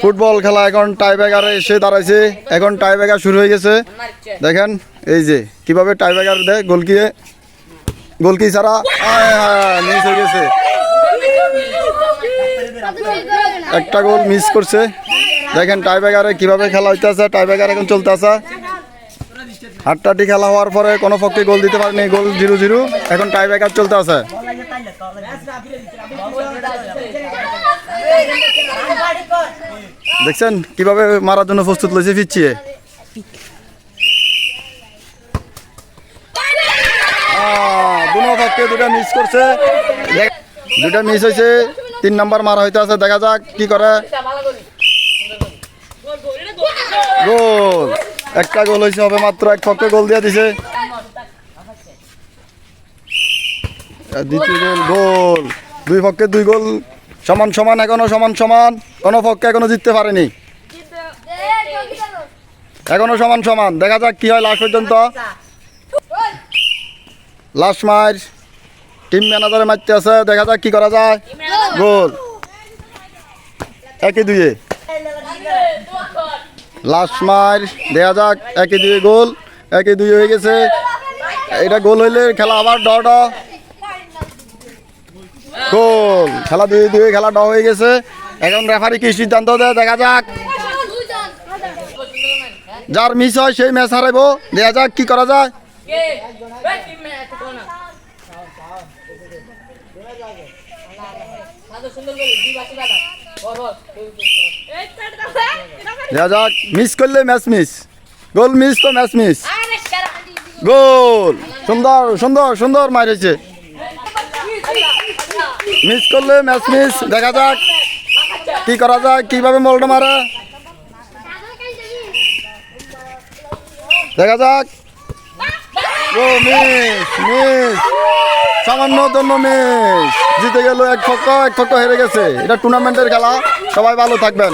Football খেলা এখন টাই ব্যাগারে এসে দাঁড়াইছে। এখন টাই ব্যাগার শুরু হয়ে গেছে। দেখেন, এই যে, কীভাবে টাই ব্যাগার দেয় গোলকি গোলকি ছাড়া মিস হয়ে গেছে। একটা গোল মিস করছে। দেখেন টাই ব্যাগারে কীভাবে খেলা হইতেছে টাই ব্যাগার এখন চলতে চলতেছে। হাট্টাটি খেলা হওয়ার পরে কোনো পক্ষে গোল দিতে পারেনি গোল জিরো জিরো এখন টাই ব্যাগার চলতে আছে দেখছেন? কীভাবে মারার জন্য প্রস্তুত লইছে ফিরছিয়ে দুনো পক্ষে দুটা মিস করছে? দুটা মিস হয়েছে তিন নাম্বার মারা হইতে আছে, দেখা যাক কি করে। গোল! একটা গোল হয়েছে হবে মাত্র এক পক্ষে গোল দিয়ে দিছে। দ্বিতীয় গোল গোল! দুই পক্ষে দুই গোল সমান সমান, এখনও সমান সমান, কোনো পক্ষে এখনও জিততে পারেনি। এখনও সমান সমান, দেখা যাক কি হয় লাস্ট পর্যন্ত। লাস্ট মার টিম ম্যানেজারে মারতে আছে, দেখা যাক কি করা যায়। গোল একই দুয়ে লাস্ট মার দেখা যাক একই দুয়ে গোল একই দুই হয়ে গেছে। এটা গোল হইলে খেলা আবার ড গোল। খেলা দুই দুই খেলা ড হয়ে গেছে। এখন রেফারি কি সিদ্ধান্ত দেয়? দেখা যাক। যার মিস হয় সেই ম্যাচ হারাইবো। দেখা যাক কি করা যায়। দেখা যাক। মিস করলে ম্যাচ মিস গোল মিস তো ম্যাচ মিস গোল সুন্দর সুন্দর সুন্দর মারেছে মিস করলে ম্যাচ মিস দেখা যাক কি করা যায়, কীভাবে মলটা মারা। দেখা যাক। ও মিস মিস সামান্য জন্য মিস জিতে গেল এক ফক্ক এক ফক্ক হেরে গেছে। এটা টুর্নামেন্টের খেলা। সবাই ভালো থাকবেন।